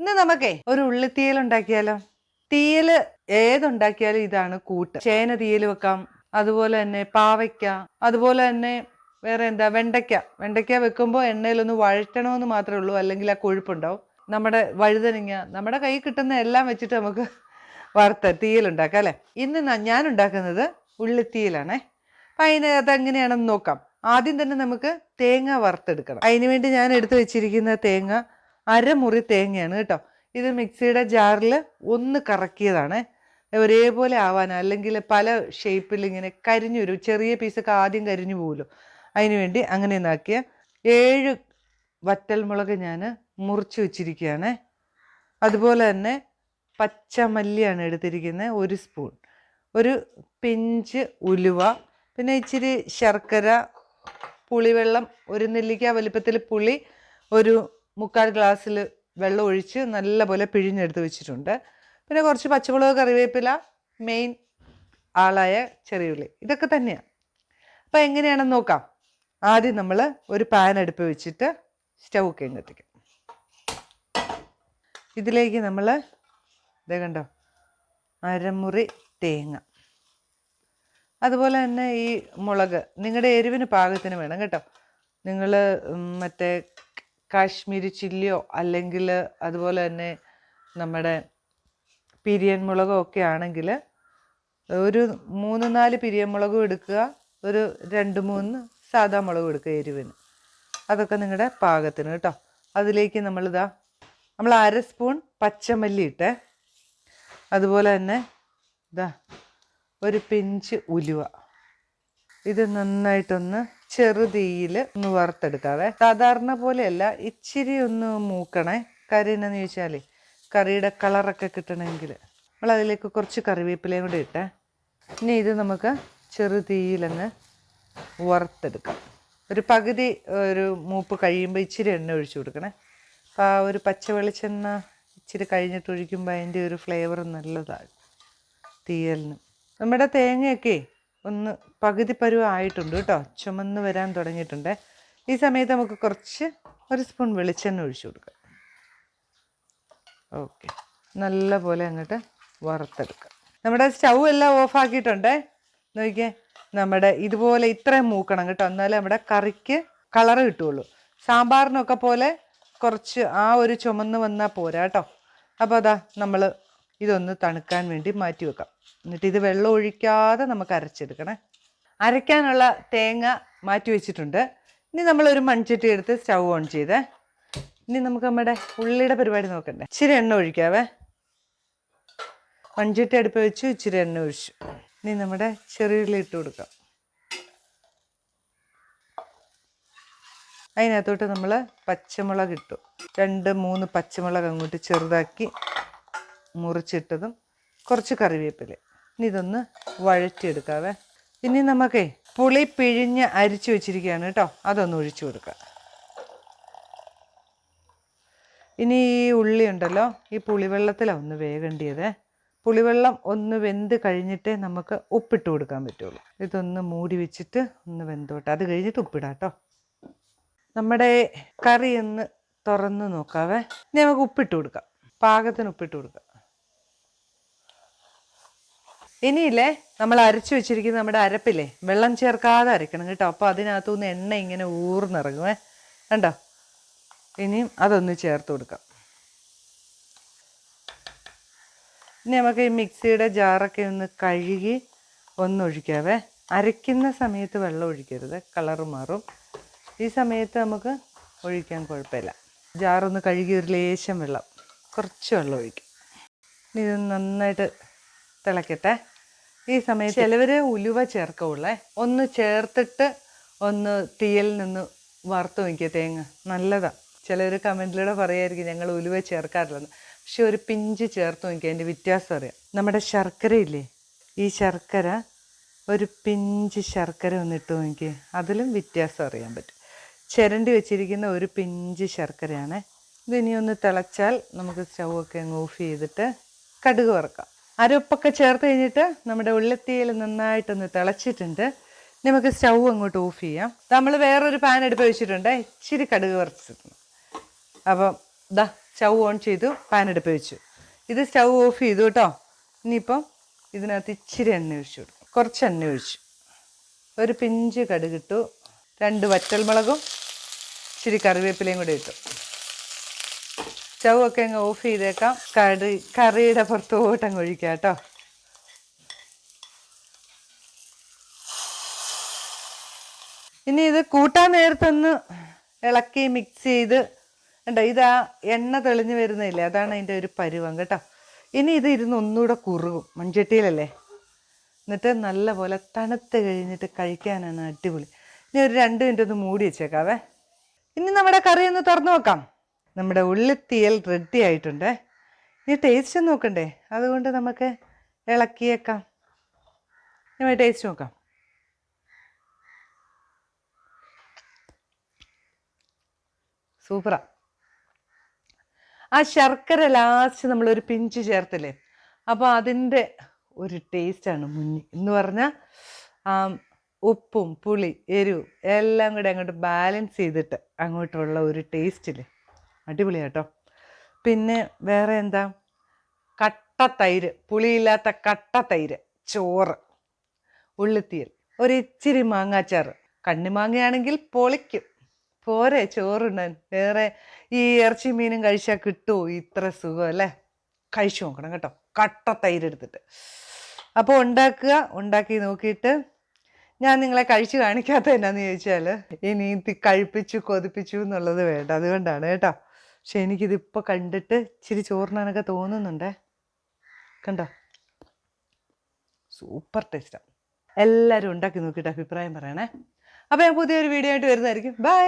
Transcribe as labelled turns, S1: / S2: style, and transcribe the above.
S1: ഇന്ന് നമുക്കേ ഒരു ഉള്ളിത്തീയൽ ഉണ്ടാക്കിയാലോ? തീയൽ ഏതുണ്ടാക്കിയാലും ഇതാണ് കൂട്ട്. ചേന തീയൽ വെക്കാം അതുപോലെ തന്നെ പാവയ്ക്ക അതുപോലെ തന്നെ വേറെ എന്താ വെണ്ടയ്ക്ക. വെണ്ടയ്ക്ക വെക്കുമ്പോൾ എണ്ണയിലൊന്ന് വഴറ്റണമെന്ന് മാത്രമേ ഉള്ളൂ അല്ലെങ്കിൽ ആ കൊഴുപ്പുണ്ടാവും. നമ്മുടെ വഴുതനങ്ങ നമ്മുടെ കൈ കിട്ടുന്ന എല്ലാം വെച്ചിട്ട് നമുക്ക് വറുത്ത തീയലുണ്ടാക്കാം അല്ലേ? ഇന്ന് ഞാൻ ഉണ്ടാക്കുന്നത് ഉള്ളിത്തീയലാണേ. അപ്പം അതിന് എങ്ങനെയാണെന്ന് നോക്കാം. ആദ്യം തന്നെ നമുക്ക് തേങ്ങ വറുത്തെടുക്കണം. അതിന് വേണ്ടി ഞാൻ എടുത്തു വെച്ചിരിക്കുന്ന തേങ്ങ അരമുറി തേങ്ങയാണ് കേട്ടോ. ഇത് മിക്സിയുടെ ജാറിൽ ഒന്ന് കറക്കിയതാണ്. ഒരേപോലെ ആവാൻ അല്ലെങ്കിൽ പല ഷേപ്പിൽ ഇങ്ങനെ കരിഞ്ഞു വരും. ചെറിയ പീസൊക്കെ ആദ്യം കരിഞ്ഞു പോകുമല്ലോ അതിന് വേണ്ടി അങ്ങനെ ഒന്നാക്കിയ ഏഴ് വറ്റൽമുളക് ഞാൻ മുറിച്ച് വെച്ചിരിക്കുകയാണ്. അതുപോലെ തന്നെ പച്ചമല്ലിയാണ് എടുത്തിരിക്കുന്നത് ഒരു സ്പൂൺ ഒരു പിഞ്ച് ഉലുവ. പിന്നെ ഇച്ചിരി ശർക്കര പുളിവെള്ളം ഒരു നെല്ലിക്ക വലിപ്പത്തിൽ പുളി ഒരു മുക്കാൽ ഗ്ലാസ്സിൽ വെള്ളം ഒഴിച്ച് നല്ലപോലെ പിഴിഞ്ഞെടുത്ത് വെച്ചിട്ടുണ്ട്. പിന്നെ കുറച്ച് പച്ചമുളക് കറിവേപ്പില മെയിൻ ആളായ ചെറിയുള്ളി. ഇതൊക്കെ തന്നെയാണ് അപ്പോൾ എങ്ങനെയാണെന്ന് നോക്കാം. ആദ്യം നമ്മൾ ഒരു പാൻ അടുപ്പ് വെച്ചിട്ട് സ്റ്റൗ ഒക്കെ കത്തിക്കാം. ഇതിലേക്ക് നമ്മൾ ഇതേ കണ്ടോ? അരമുറി തേങ്ങ. അതുപോലെ തന്നെ ഈ മുളക്. നിങ്ങളുടെ എരിവിന് പാകത്തിന് വേണം കേട്ടോ. നിങ്ങൾ മറ്റേ കാശ്മീരി ചില്ലിയോ അല്ലെങ്കിൽ അതുപോലെ തന്നെ നമ്മുടെ പിരിയൻ മുളകോ ഒക്കെ ആണെങ്കിൽ ഒരു മൂന്ന് നാല് പിരിയൻ മുളകും എടുക്കുക. ഒരു രണ്ട് മൂന്ന് സാധാ മുളകും എടുക്കുക എരിവിന്. അതൊക്കെ നിങ്ങളുടെ പാകത്തിന് കേട്ടോ. അതിലേക്ക് നമ്മളിതാ നമ്മൾ അര സ്പൂൺ പച്ചമല്ലി ഇട്ടേ. അതുപോലെ തന്നെ ഇതാ ഒരു പിഞ്ച് ഉലുവ. ഇത് നന്നായിട്ടൊന്ന് ചെറുതീയിൽ ഒന്ന് വറുത്തെടുക്കാവേ. സാധാരണ പോലെയല്ല ഇച്ചിരി ഒന്ന് മൂക്കണേ. കറി എന്നാന്ന് ചോദിച്ചാൽ കറിയുടെ കളറൊക്കെ കിട്ടണമെങ്കിൽ നമ്മൾ അതിലേക്ക് കുറച്ച് കറിവേപ്പിലയും കൂടി ഇട്ടേ. ഇനി ഇത് നമുക്ക് ചെറുതീയിലങ്ങ് വറുത്തെടുക്കാം. ഒരു പകുതി ഒരു മൂപ്പ് കഴിയുമ്പോൾ ഇച്ചിരി എണ്ണ ഒഴിച്ചു കൊടുക്കണേ. അപ്പോൾ ആ ഒരു പച്ച വെളിച്ചെണ്ണ ഇച്ചിരി കഴിഞ്ഞിട്ട് ഒഴിക്കുമ്പോൾ അതിന്റെ ഒരു ഫ്ലേവർ നല്ലതാണ് തീയലിന്. നമ്മുടെ തേങ്ങയൊക്കെ ഒന്ന് പകുതി പരുവ ആയിട്ടുണ്ട് കേട്ടോ. ചുമന്ന് വരാൻ തുടങ്ങിയിട്ടുണ്ട്. ഈ സമയത്ത് നമുക്ക് കുറച്ച് ഒരു സ്പൂൺ വെളിച്ചെണ്ണ ഒഴിച്ചു കൊടുക്കാം. ഓക്കെ. നല്ല പോലെ അങ്ങോട്ട് വറുത്തെടുക്കാം. നമ്മുടെ സ്റ്റൗ എല്ലാം ഓഫ് ആക്കിയിട്ടുണ്ടേ. നോക്കിയേ നമ്മുടെ ഇതുപോലെ ഇത്രയും മൂക്കണം കേട്ടോ. എന്നാലേ നമ്മുടെ കറിക്ക് കളർ കിട്ടുള്ളൂ സാമ്പാറിനൊക്കെ പോലെ കുറച്ച് ആ ഒരു ചുമന്ന് വന്നാൽ പോരാ കേട്ടോ. അപ്പോൾ അതാ നമ്മൾ ഇതൊന്ന് തണുക്കാൻ വേണ്ടി മാറ്റി വെക്കാം. എന്നിട്ട് ഇത് വെള്ളം ഒഴിക്കാതെ നമുക്ക് അരച്ചെടുക്കണേ. അരയ്ക്കാനുള്ള തേങ്ങ മാറ്റി വെച്ചിട്ടുണ്ട്. ഇനി നമ്മളൊരു മൺചട്ടി എടുത്ത് സ്റ്റൗ ഓൺ ചെയ്തേ. ഇനി നമുക്ക് നമ്മുടെ ഉള്ളിയുടെ പരിപാടി നോക്കണ്ടേ. ഇച്ചിരി എണ്ണ ഒഴിക്കാവേ. മൺചട്ടി അടുപ്പ് വെച്ചു ഇച്ചിരി എണ്ണ ഒഴിച്ചു. ഇനി നമ്മുടെ ചെറിയുള്ളി ഇട്ട് കൊടുക്കാം. അതിനകത്തോട്ട് നമ്മൾ പച്ചമുളക് ഇട്ടു. രണ്ട് മൂന്ന് പച്ചമുളക് അങ്ങോട്ട് ചെറുതാക്കി മുറിച്ചിട്ടതും കുറച്ച് കറിവേപ്പില. ഇനി ഇതൊന്ന് വഴറ്റിയെടുക്കാവേ. ഇനി നമുക്കേ പുളി പിഴിഞ്ഞ് അരിച്ചു വെച്ചിരിക്കുകയാണ് കേട്ടോ. അതൊന്ന് ഒഴിച്ചു കൊടുക്കുക. ഇനി ഈ ഉള്ളി ഉണ്ടല്ലോ ഈ പുളിവെള്ളത്തിലാണ് ഒന്ന് വേകേണ്ടിയത്. പുളിവെള്ളം ഒന്ന് വെന്ത് കഴിഞ്ഞിട്ടേ നമുക്ക് ഉപ്പിട്ട് കൊടുക്കാൻ പറ്റുള്ളൂ. ഇതൊന്ന് മൂടി വെച്ചിട്ട് ഒന്ന് വെന്തോട്ടെ. അത് കഴിഞ്ഞിട്ട് ഉപ്പിടാം കേട്ടോ. നമ്മുടെ കറി ഒന്ന് തുറന്ന് നോക്കാവേ. ഇനി നമുക്ക് ഉപ്പിട്ട് കൊടുക്കാം. പാകത്തിന് ഉപ്പിട്ട് കൊടുക്കാം. ഇനിയില്ലേ നമ്മൾ അരച്ചു വെച്ചിരിക്കുന്ന നമ്മുടെ അരപ്പില്ലേ വെള്ളം ചേർക്കാതെ അരക്കണം കേട്ടോ. അപ്പോൾ അതിനകത്തുനിന്ന് എണ്ണ ഇങ്ങനെ ഊർന്നിറങ്ങുമേ കണ്ടോ? ഇനിയും അതൊന്ന് ചേർത്ത് കൊടുക്കാം. ഇനി നമുക്ക് ഈ മിക്സിയുടെ ജാറൊക്കെ ഒന്ന് കഴുകി ഒന്നൊഴിക്കാവേ അരയ്ക്കുന്ന സമയത്ത് വെള്ളം ഒഴിക്കരുത് കളറ് മാറും. ഈ സമയത്ത് നമുക്ക് ഒഴിക്കാൻ കുഴപ്പമില്ല. ജാറൊന്ന് കഴുകി ഒരു ലേശം വെള്ളം കുറച്ച് വെള്ളം ഒഴിക്കും. ഇനി ഇത് നന്നായിട്ട് തിളക്കട്ടെ. ഈ സമയത്ത് ചിലവർ ഉലുവ ചേർക്കുള്ളേ ഒന്ന് ചേർത്തിട്ട് ഒന്ന് തീയലിൽ നിന്ന് വറുത്ത് നോക്കിയ തേങ്ങ. നല്ലതാ. ചിലർ കമന്റിലൂടെ പറയായിരിക്കും ഞങ്ങൾ ഉലുവ ചേർക്കാറില്ലെന്ന്. പക്ഷെ ഒരു പിഞ്ച് ചേർത്ത് നോക്കിയാൽ അതിന്റെ വ്യത്യാസം അറിയാം. നമ്മുടെ ശർക്കരയില്ലേ ഈ ശർക്കര ഒരു പിഞ്ച് ശർക്കര ഒന്ന് ഇട്ട് നോക്കി അതിലും വ്യത്യാസം അറിയാൻ പറ്റും. ചിരണ്ടി വെച്ചിരിക്കുന്ന ഒരു പിഞ്ച് ശർക്കരയാണ്. ഇതിനി ഒന്ന് തിളച്ചാൽ നമുക്ക് സ്റ്റൗ ഒക്കെ അങ്ങ് ഓഫ് ചെയ്തിട്ട് കടുക് വറക്കാം. അരപ്പൊക്കെ ചേർത്ത് കഴിഞ്ഞിട്ട് നമ്മുടെ ഉള്ളത്തിയിൽ നന്നായിട്ടൊന്ന് തിളച്ചിട്ടുണ്ട്. നമുക്ക് സ്റ്റൗ അങ്ങോട്ട് ഓഫ് ചെയ്യാം. നമ്മൾ വേറൊരു പാൻ എടുപ്പ് വെച്ചിട്ടുണ്ട്. ഇച്ചിരി കടുക് വറച്ചിട്ടുണ്ട് അപ്പം ദാ സ്റ്റൗ ഓൺ ചെയ്തു പാൻ എടുപ്പ് വെച്ചു. ഇത് സ്റ്റൗ ഓഫ് ചെയ്തു കേട്ടോ. ഇനിയിപ്പം ഇതിനകത്ത് ഇച്ചിരി എണ്ണ ഒഴിച്ചു കൊടുക്കും. കുറച്ച് എണ്ണ ഒഴിച്ചു. ഒരു പിഞ്ച് കടുകിട്ടു രണ്ട് വറ്റൽമുളകും ഇച്ചിരി കറിവേപ്പിലയും കൂടെ ഇട്ടു. സ്റ്റൗ ഒക്കെ അങ്ങ് ഓഫ് ചെയ്തേക്കാം. കറി കറിയുടെ പുറത്തോട്ട് ഒഴിക്കാം കേട്ടോ. ഇനി ഇത് കൂട്ടാൻ നേരത്തൊന്ന് ഇളക്കി മിക്സ് ചെയ്ത് കണ്ടോ ഇതാ എണ്ണ തെളിഞ്ഞു വരുന്നില്ലേ അതാണ് അതിന്റെ ഒരു പരുവം കേട്ടോ. ഇനി ഇത് ഇരുന്ന് ഒന്നുകൂടെ കുറുകും മൺചട്ടിയിലല്ലേ. എന്നിട്ട് നല്ല പോലെ തണുത്ത് കഴിഞ്ഞിട്ട് കഴിക്കാനാണ് അടിപൊളി. ഇനി ഒരു രണ്ട് മിനിറ്റ് ഒന്ന് മൂടി വെച്ചേക്കാവേ. ഇനി നമ്മുടെ കറി ഒന്ന് തുറന്നു നോക്കാം. നമ്മുടെ ഉള്ളിത്തീയൽ റെഡി ആയിട്ടുണ്ട്. ഇനി ടേസ്റ്റ് നോക്കണ്ടേ? അതുകൊണ്ട് നമുക്ക് ഇളക്കിയേക്കാം. ഇനി ടേസ്റ്റ് നോക്കാം. സൂപ്പറാ. ആ ശർക്കര ലാസ്റ്റ് നമ്മളൊരു പിഞ്ച് ചേർത്തില്ലേ? അപ്പോൾ അതിന്റെ ഒരു ടേസ്റ്റാണ് മുന്നി എന്ന് പറഞ്ഞാൽ ഉപ്പും പുളി എരിവും എല്ലാം കൂടെ അങ്ങോട്ട് ബാലൻസ് ചെയ്തിട്ട് അങ്ങോട്ടുള്ള ഒരു ടേസ്റ്റില്ലേ അടിപൊളിയാട്ടോ. പിന്നെ വേറെ എന്താ? കട്ട തൈര് പുളിയില്ലാത്ത കട്ട തൈര് ചോറ് ഉള്ളിത്തീയൽ ഒരിച്ചിരി മാങ്ങാച്ചാറ്. കണ്ണിമാങ്ങയാണെങ്കിൽ പൊളിക്കും. പോരെ ചോറുണ്ണാൻ വേറെ ഈ ഇറച്ചി മീനും കഴിച്ചാൽ കിട്ടുമോ ഇത്ര സുഖം അല്ലേ? കഴിച്ചു നോക്കണം കേട്ടോ. കട്ട തൈര് എടുത്തിട്ട്. അപ്പോൾ ഉണ്ടാക്കുക ഉണ്ടാക്കി നോക്കിയിട്ട് ഞാൻ നിങ്ങളെ കഴിച്ചു കാണിക്കാത്ത എന്നാന്ന് ചോദിച്ചാൽ ഇനി കഴിപ്പിച്ചു കൊതിപ്പിച്ചു എന്നുള്ളത് വേണ്ട. അതുകൊണ്ടാണ് കേട്ടോ. പക്ഷെ എനിക്കിതിപ്പോൾ കണ്ടിട്ട് ഇച്ചിരി ചോറിനാനൊക്കെ തോന്നുന്നുണ്ടേ. കണ്ടോ? സൂപ്പർ ടേസ്റ്റാണ് എല്ലാവരും ഉണ്ടാക്കി നോക്കിയിട്ട് അഭിപ്രായം പറയണേ. അപ്പോൾ ഞാൻ പുതിയൊരു വീഡിയോ ആയിട്ട് വരുന്നതായിരിക്കും. ബൈ.